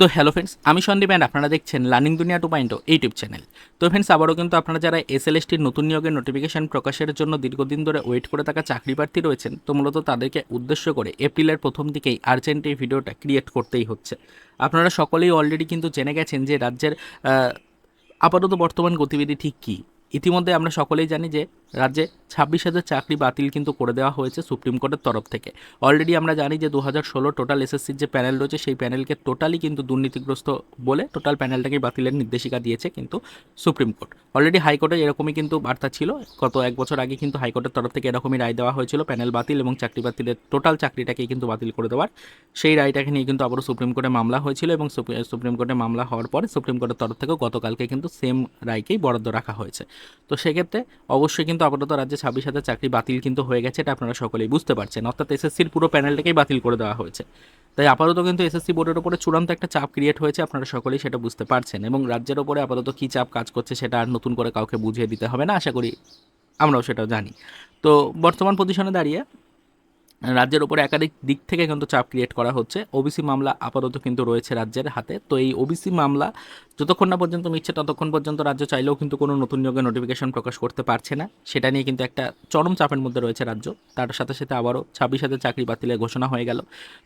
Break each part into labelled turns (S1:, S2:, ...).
S1: তো hello friends আমি Sandeep and আপনারা দেখছেন learning Duniya two point YouTube channel তো ফ্রেন্ডস আবারও কিন্তু আপনারা যারা এস এল এসটির নতুন নিয়োগের নোটিফিকেশন প্রকাশের জন্য দীর্ঘদিন ধরে ওয়েট করে থাকা চাকরি প্রার্থী রয়েছেন, তো মূলত তাদেরকে উদ্দেশ্য করে এপ্রিলের প্রথম দিকেই আর্জেন্ট এই ভিডিওটা ক্রিয়েট করতেই হচ্ছে। আপনারা সকলেই অলরেডি কিন্তু জেনে গেছেন যে রাজ্যের আপাতত বর্তমান গতিবিধি ঠিক কী। ইতিমধ্যে আমরা সকলেই জানি যে রাজ্যে ছাব্বিশ হাজার চাকরি বাতিল কিন্তু করে দেওয়া হয়েছে সুপ্রিম কোর্টের তরফ থেকে। অলরেডি আমরা জানি যে দু হাজার ষোলো টোটাল এসএসসির যে প্যানেল রয়েছে, সেই প্যানেলকে টোটালি কিন্তু দুর্নীতিগ্রস্ত বলে টোটাল প্যানেলটাকে বাতিলের নির্দেশিকা দিয়েছে কিন্তু সুপ্রিম কোর্ট। অলরেডি হাইকোর্টে এরকমই কিন্তু বার্তা ছিল। গত এক বছর আগে কিন্তু হাইকোর্টের তরফ থেকে এরকমই রায় দেওয়া হয়েছিল প্যানেল বাতিল এবং চাকরি বাতিলের টোটাল চাকরিটাকেই কিন্তু বাতিল করে দেওয়ার। সেই রায়টাকে নিয়ে কিন্তু আবারও সুপ্রিম কোর্টে মামলা হয়েছিল এবং সুপ্রি- সুপ্রিম কোর্টে মামলা হওয়ার পরে সুপ্রিম কোর্টের তরফ থেকেও গতকালকে কিন্তু সেম রায়কেই বরাদ্দ রাখা হয়েছে। তো সেক্ষেত্রে অবশ্যই কিন্তু আপাতত রাজ্যে ছাব্বিশ হাজার চাকরি বাতিল কিন্তু হয়ে গেছে, এটা আপনারা সকলেই বুঝতে পারছেন। অর্থাৎ এসএসসির পুরো প্যানেলটাকেই বাতিল করে দেওয়া হয়েছে। তাই আপাতত কিন্তু এসএসসি বোর্ডের উপরে চূড়ান্ত একটা চাপ ক্রিয়েট হয়েছে, আপনারা সকলেই সেটা বুঝতে পারছেন। এবং রাজ্যের ওপরে আপাতত কী চাপ কাজ করছে সেটা আর নতুন করে কাউকে বুঝিয়ে দিতে হবে না, আশা করি আমরাও সেটাও জানি। তো বর্তমান পজিশনে দাঁড়িয়ে রাজ্যের উপরে একাধিক দিক থেকে কিন্তু চাপ ক্রিয়েট করা হচ্ছে। ওবিসি মামলা আপাতত কিন্তু রয়েছে রাজ্যের হাতে। তো এই ওবিসি মামলা যতক্ষণ না পর্যন্ত মিটছে ততক্ষণ পর্যন্ত রাজ্য চাইলেও কিন্তু কোনো নতুন নিয়োগের নোটিফিকেশন প্রকাশ করতে পারছে না। সেটা নিয়ে কিন্তু একটা চরম চাপের মধ্যে রয়েছে রাজ্য। তার সাথে সাথে আবারও ছাব্বিশ হাজার চাকরি বাতিলের ঘোষণা হয়ে গেল।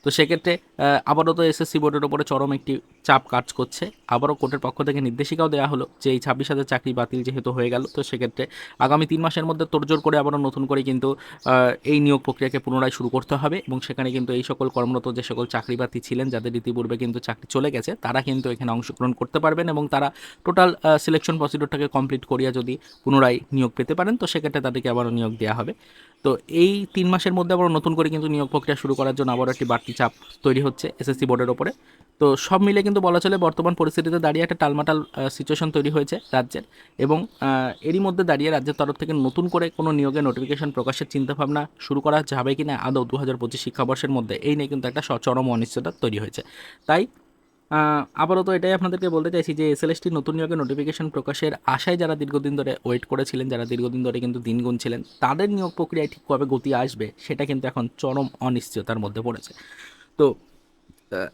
S1: তো সেক্ষেত্রে আহ, আপাতত এসএসসি বোর্ডের ওপরে চরম একটি চাপ কাজ করছে। আবারও কোর্টের পক্ষ থেকে নির্দেশিকাও দেওয়া হলো যে এই ছাব্বিশ হাজার চাকরি বাতিল যেহেতু হয়ে গেল তো সেক্ষেত্রে আগামী তিন মাসের মধ্যে তোড়জোড় করে আবারও নতুন করে কিন্তু এই নিয়োগ প্রক্রিয়াকে পুনরায় শুরু করতে হবে এবং সেখানে কিন্তু এই সকল কর্মরত যে সকল চাকরি প্রার্থী ছিলেন যাদের ইতিপূর্বে কিন্তু চাকরি চলে গেছে তারা কিন্তু এখানে অংশগ্রহণ করতে পারবেন এবং তারা টোটাল সিলেকশন প্রসিডিউরটাকে কমপ্লিট করিয়া যদি পুনরায় নিয়োগ পেতে পারেন, তো সেক্ষেত্রে তাদেরকে আবারও নিয়োগ দেওয়া হবে। তো এই তিন মাসের মধ্যে আবার নতুন করে কিন্তু নিয়োগ প্রক্রিয়া শুরু করার জন্য আবারও একটি বাড়তি চাপ তৈরি হচ্ছে এসএসসি বোর্ডের ওপরে। তো সব মিলে কিন্তু বলা চলে বর্তমান পরিস্থিতিতে দাঁড়িয়ে একটা টালমাটাল সিচুয়েশন তৈরি হয়েছে রাজ্যের এবং এরই মধ্যে দাঁড়িয়ে রাজ্যের তরফ থেকে নতুন করে কোনো নিয়োগের নোটিফিকেশন প্রকাশের চিন্তাভাবনা শুরু করা যাবে কি না আদৌ দু হাজার পঁচিশ শিক্ষাবর্ষের মধ্যে, এই নিয়ে কিন্তু একটা স- চরম অনিশ্চয়তা তৈরি হয়েছে। তাই আপাতত এটাই আপনাদেরকে বলতে চাইছি যে এসএলএসটি নতুন নিয়োগের নোটিফিকেশন প্রকাশের আশায় যারা দীর্ঘদিন ধরে ওয়েট করেছিলেন, যারা দীর্ঘদিন ধরে কিন্তু দিন গুনছিলেন, তাদের নিয়োগ প্রক্রিয়ায় ঠিক কবে গতি আসবে, সেটা কিন্তু এখন চরম অনিশ্চয়তার মধ্যে পড়েছে। তো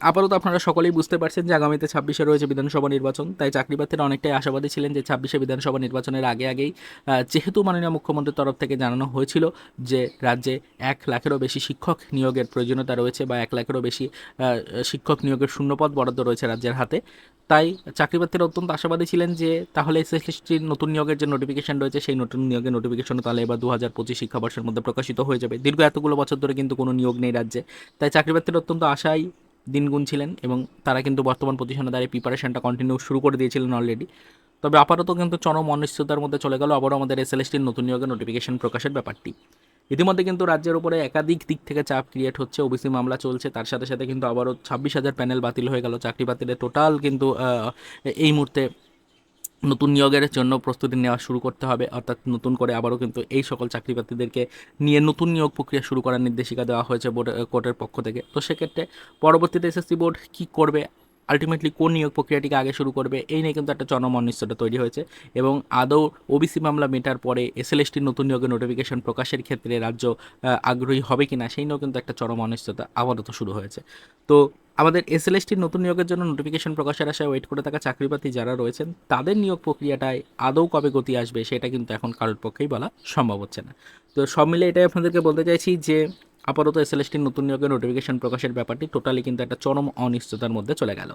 S1: আপাতত আপনারা সকলেই বুঝতে পারছেন যে আগামীতে ছাব্বিশে রয়েছে বিধানসভা নির্বাচন, তাই চাকরি প্রার্থীরা অনেকটাই আশাবাদী ছিলেন যে ছাব্বিশে বিধানসভা নির্বাচনের আগে আগেই যেহেতু মাননীয় মুখ্যমন্ত্রীর তরফ থেকে জানানো হয়েছিল যে রাজ্যে এক লাখেরও বেশি শিক্ষক নিয়োগের প্রয়োজনীয়তা রয়েছে বা এক লাখেরও বেশি শিক্ষক নিয়োগের শূন্যপদ বরাদ্দ রয়েছে রাজ্যের হাতে, তাই চাকরি প্রার্থীরা অত্যন্ত আশাবাদী ছিলেন যে তাহলে এসএসটির নতুন নিয়োগের যে নোটিফিকেশন রয়েছে, সেই নতুন নিয়োগের নোটিফিকেশনও তাহলে এবার দু হাজার পঁচিশ শিক্ষাবর্ষের মধ্যে প্রকাশিত হয়ে যাবে। দীর্ঘ এতগুলো বছর ধরে কিন্তু কোনো নিয়োগ নেই রাজ্যে, তাই চাকরি প্রার্থীরা অত্যন্ত আশায় দিন গুনছিলেন এবং তারা কিন্তু বর্তমান পজিশনে দাঁড়িয়ে প্রিপারেশনটা কন্টিনিউ শুরু করে দিয়েছিলেন অলরেডি তবে আপাতত কিন্তু চরম অনিশ্চয়তার মধ্যে চলে গেল। আবারও আমাদের এস এলএসটির নতুন নিয়োগের নোটিফিকেশন প্রকাশের ব্যাপারটি। ইতিমধ্যে কিন্তু রাজ্যের উপরে একাধিক দিক থেকে চাপ ক্রিয়েট হচ্ছে ওবিসি মামলা চলছে, তার সাথে সাথে কিন্তু আবারও ছাব্বিশ হাজার প্যানেল বাতিল হয়ে গেল। চাকরি বাতিলের টোটাল কিন্তু এই মুহূর্তে নতুন নিয়োগের জন্য প্রস্তুতি নেওয়া শুরু করতে হবে, অর্থাৎ নতুন করে আবারও কিন্তু এই সকল চাকরি প্রার্থীদেরকে নিয়ে নতুন নিয়োগ প্রক্রিয়া শুরু করার নির্দেশিকা দেওয়া হয়েছে বোর্ড, কোর্টের পক্ষ থেকে। তো সেক্ষেত্রে পরবর্তীতে এসএসসি বোর্ড কী করবে? আলটিমেটলি কোন নিয়োগ প্রক্রিয়াটিকে আগে শুরু করবে, এই নিয়ে কিন্তু একটা চরম অনিশ্চয়তা তৈরি হয়েছে। এবং আদৌ ওবিসি মামলা মেটার পরে এসএলএসটির নতুন নিয়োগের নোটিফিকেশন প্রকাশের ক্ষেত্রে রাজ্য আগ্রহী হবে কিনা সেই নিয়েও কিন্তু একটা চরম অনিশ্চয়তা আপাতত শুরু হয়েছে। তো আমাদের এসএলএসটির নতুন নিয়োগের জন্য নোটিফিকেশন প্রকাশের আশায় ওয়েট করে থাকা চাকরিপ্রার্থী যারা রয়েছেন, তাদের নিয়োগ প্রক্রিয়াটায় আদৌ কবে গতি আসবে সেটা কিন্তু এখন কারোর পক্ষেই বলা সম্ভব হচ্ছে না। তো সব মিলে এটাই আপনাদেরকে বলতে চাইছি যে আপাতত এসএলএসটির নতুন নিয়োগের নোটিফিকেশন প্রকাশের ব্যাপারটি টোটালি কিন্তু একটা চরম অনিশ্চয়তার মধ্যে চলে গেল।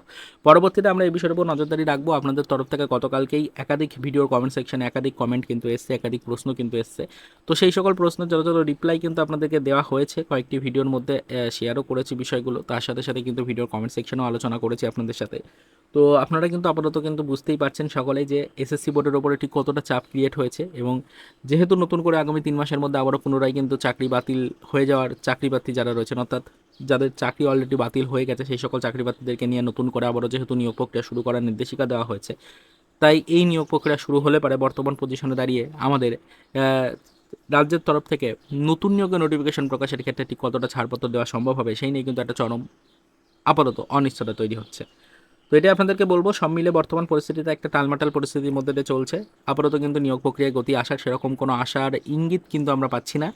S1: পরবর্তীতে আমরা এই বিষয়ের উপর নজরদারি রাখব। আপনাদের তরফ থেকে গতকালকেই একাধিক ভিডিওর কমেন্ট সেকশনে একাধিক কমেন্ট কিন্তু এসছে, একাধিক প্রশ্ন কিন্তু এসছে। তো সেই সকল প্রশ্নের যথাযথ রিপ্লাই কিন্তু আপনাদেরকে দেওয়া হয়েছে। কয়েকটি ভিডিওর মধ্যে শেয়ারও করেছি বিষয়গুলো। তার সাথে সাথে কিন্তু ভিডিওর কমেন্ট সেকশনেও আলোচনা করেছি আপনাদের সাথে। তো আপনারা কিন্তু আপাতত কিন্তু বুঝতেই পারছেন সকলেই যে এসএসসি বোর্ডের ওপরে ঠিক কতটা চাপ ক্রিয়েট হয়েছে এবং যেহেতু নতুন করে আগামী তিন মাসের মধ্যে আবারও পুনরায় কিন্তু চাকরি বাতিল হয়ে যাওয়ার চাকরি প্রার্থী যারা রয়েছেন, অর্থাৎ যাদের চাকরি অলরেডি বাতিল হয়ে গেছে সেই সকল চাকরি প্রার্থীদেরকে নিয়ে নতুন করে আবারও যেহেতু নিয়োগ প্রক্রিয়া শুরু করার নির্দেশিকা দেওয়া হয়েছে, তাই এই নিয়োগ প্রক্রিয়া শুরু হলে পারে বর্তমান পজিশনে দাঁড়িয়ে আমাদের রাজ্যের তরফ থেকে নতুন নিয়োগের নোটিফিকেশন প্রকাশের ক্ষেত্রে ঠিক কতটা ছাড়পত্র দেওয়া সম্ভব হবে সেই নিয়ে কিন্তু একটা চরম আপাতত অনিশ্চয়তা তৈরি হচ্ছে। তো এটা আপনাদেরকে বলব, সব মিলে বর্তমান পরিস্থিতিতে একটা টালমাটাল পরিস্থিতির মধ্যে দিয়ে চলছে। আপাতত কিন্তু নিয়োগ প্রক্রিয়ায় গতি আসার সেরকম কোনো আশার ইঙ্গিত কিন্তু আমরা পাচ্ছি না।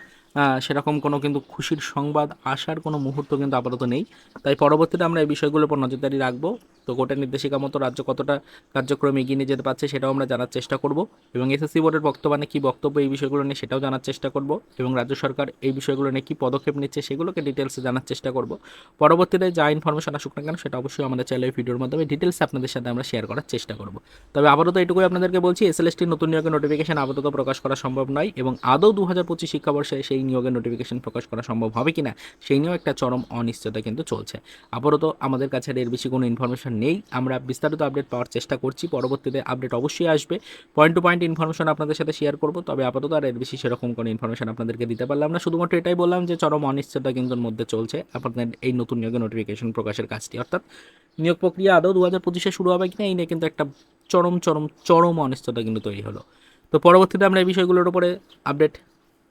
S1: সেরকম কোনো কিন্তু খুশির সংবাদ আসার কোনো মুহূর্ত কিন্তু আপাতত নেই। তাই পরবর্তীতে আমরা এই বিষয়গুলোর উপর নজরদারি রাখব। তো কোর্টের নির্দেশিকা মতো রাজ্য কতটা কার্যক্রম এগিয়ে নিয়ে যেতে পারছে সেটাও আমরা জানার চেষ্টা করব এবং এসএসসি বোর্ডের বর্তমানে কী বক্তব্য এই বিষয়গুলো নিয়ে সেটাও জানার চেষ্টা করব এবং রাজ্য সরকার এই বিষয়গুলো নিয়ে কী পদক্ষেপ নিচ্ছে সেগুলোকে ডিটেলসে জানার চেষ্টা করব। পরবর্তীতে যা ইনফরমেশন আসুক না কেন সেটা অবশ্যই আমাদের চ্যানেলের ভিডিওর মাধ্যমে ডিটেলসে আপনাদের সাথে আমরা শেয়ার করার চেষ্টা করব। তবে আপাতত এটুকুই আপনাদেরকে বলছি এসএলএসটির নতুন নিয়োগের নোটিফিকেশন আপাতত প্রকাশ করা সম্ভব নয় এবং আদৌ দু হাজার পঁচিশ শিক্ষাবর্ষে সেই নিয়োগের নোটিফিকেশন প্রকাশ করা সম্ভব হবে কিনা, সেই নিয়েও একটা চরম অনিশ্চয়তা কিন্তু চলছে। আপাতত আমাদের কাছে এর বেশি কোনো ইনফরমেশন নেই। আমরা বিস্তারিত আপডেট পাওয়ার চেষ্টা করছি। পরবর্তীতে আপডেট অবশ্যই আসবে। পয়েন্ট টু পয়েন্ট ইনফরমেশন আপনাদের সাথে শেয়ার করব। তবে আপাতত আর এর বেশি সেরকম কোনো ইনফরমেশন আপনাদেরকে দিতে পারলাম না। শুধুমাত্র এটাই বললাম যে, চরম অনিশ্চয়তা কিন্তু মধ্যে চলছে। আপনাদের এই নতুন নিয়োগের নোটিফিকেশন প্রকাশের কাজটি। অর্থাৎ নিয়োগ প্রক্রিয়া আদৌ দু হাজার পঁচিশে শুরু হবে কিনা, এই নিয়ে কিন্তু একটা চরম চরম চরম অনিশ্চয়তা কিন্তু তৈরি হলো। তো পরবর্তীতে আমরা এই বিষয়গুলোর উপরে আপডেট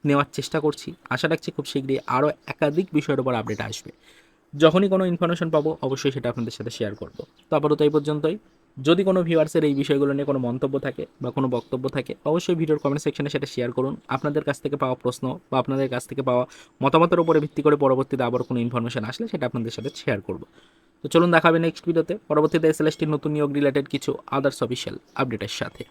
S1: নেওয়ার চেষ্টা করছি। আশা রাখছি খুব শীঘ্রই আরও একাধিক বিষয়ের উপর আপডেট আসবে। যখনই কোনো ইনফরমেশন পাবো, অবশ্যই সেটা আপনাদের সাথে শেয়ার করব। তো আপাতত এই পর্যন্তই। যদি কোনো ভিউয়ার্সের এই বিষয়গুলো নিয়ে কোনো মন্তব্য থাকে বা কোনো বক্তব্য থাকে, অবশ্যই ভিডিওর কমেন্ট সেকশনে সেটা শেয়ার করুন। আপনাদের কাছ থেকে পাওয়া প্রশ্ন বা আপনাদের কাছ থেকে পাওয়া মতামতের উপরে ভিত্তি করে পরবর্তীতে আবার কোনো ইনফরমেশন আসলে সেটা আপনাদের সাথে শেয়ার করব। তো চলুন দেখাবে নেক্সট ভিডিওতে পরবর্তীতে এসএলএসটির নতুন নিয়োগ রিলেটেড কিছু আদার্স অফিসিয়াল আপডেটের সাথে।